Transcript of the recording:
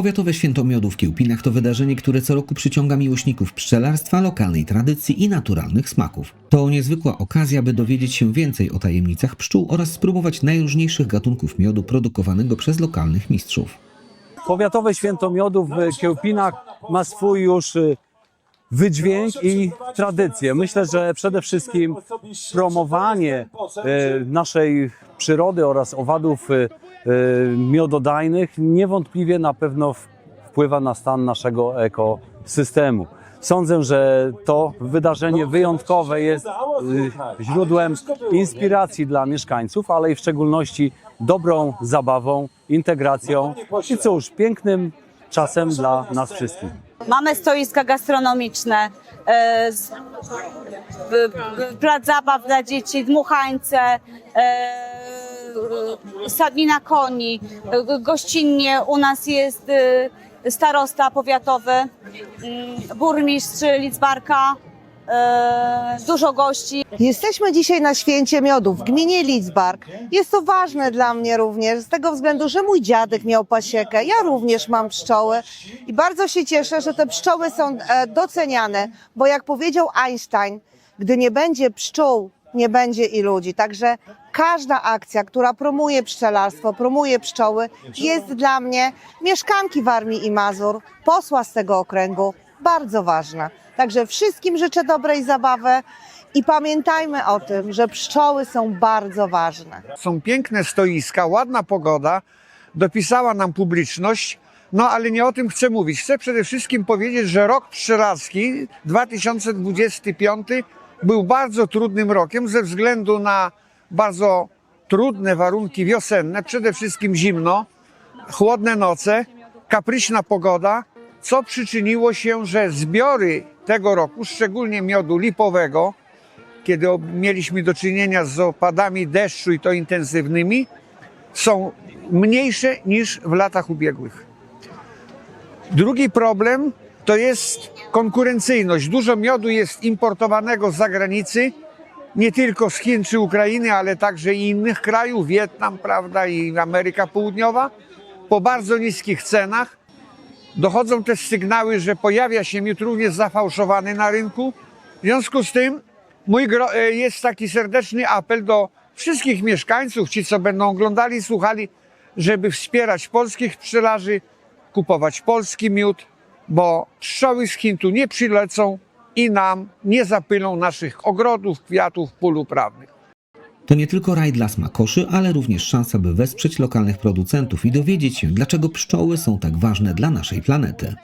Powiatowe Święto Miodu w Kiełpinach to wydarzenie, które co roku przyciąga miłośników pszczelarstwa, lokalnej tradycji i naturalnych smaków. To niezwykła okazja, by dowiedzieć się więcej o tajemnicach pszczół oraz spróbować najróżniejszych gatunków miodu produkowanego przez lokalnych mistrzów. Powiatowe Święto Miodu w Kiełpinach ma swój już y, wydźwięk i tradycję. Myślę, że przede wszystkim promowanie y, naszej przyrody oraz owadów y, miododajnych niewątpliwie na pewno wpływa na stan naszego ekosystemu. Sądzę, że to wydarzenie wyjątkowe jest y, źródłem inspiracji dla mieszkańców, ale i w szczególności dobrą zabawą, integracją i cóż, pięknym czasem dla nas wszystkich. Mamy stoiska gastronomiczne, e, plac zabaw dla dzieci, dmuchańce, e, stadnina koni. E, Gościnnie u nas jest e, starosta powiatowy, burmistrz Lidzbarka, dużo gości. Jesteśmy dzisiaj na święcie miodu w gminie Lidzbark. Jest to ważne dla mnie również z tego względu, że mój dziadek miał pasiekę. Ja również mam pszczoły i bardzo się cieszę, że te pszczoły są e, doceniane, bo jak powiedział Einstein, gdy nie będzie pszczół, nie będzie i ludzi. Także każda akcja, która promuje pszczelarstwo, promuje pszczoły, jest dla mnie, mieszkanki Warmii i Mazur, posła z tego okręgu, bardzo ważna. Także wszystkim życzę dobrej zabawy i pamiętajmy o tym, że pszczoły są bardzo ważne. Są piękne stoiska, ładna pogoda, dopisała nam publiczność, no ale nie o tym chcę mówić. Chcę przede wszystkim powiedzieć, że rok pszczelarski 2025 był bardzo trudnym rokiem ze względu na bardzo trudne warunki wiosenne, przede wszystkim zimno, chłodne noce, kapryśna pogoda, co przyczyniło się, że zbiory tego roku, szczególnie miodu lipowego, kiedy mieliśmy do czynienia z opadami deszczu i to intensywnymi, są mniejsze niż w latach ubiegłych. Drugi problem to jest konkurencyjność. Dużo miodu jest importowanego z zagranicy, nie tylko z Chin czy Ukrainy, ale także i innych krajów, Wietnam, prawda, i Ameryka Południowa, po bardzo niskich cenach. Dochodzą też sygnały, że pojawia się miód również zafałszowany na rynku. W związku z tym mój e, jest taki serdeczny apel do wszystkich mieszkańców, ci co będą oglądali, słuchali, żeby wspierać polskich pszczelarzy, kupować polski miód, bo pszczoły z Chin tu nie przylecą i nam nie zapylą naszych ogrodów, kwiatów, pól uprawnych. To nie tylko raj dla smakoszy, ale również szansa, by wesprzeć lokalnych producentów i dowiedzieć się, dlaczego pszczoły są tak ważne dla naszej planety.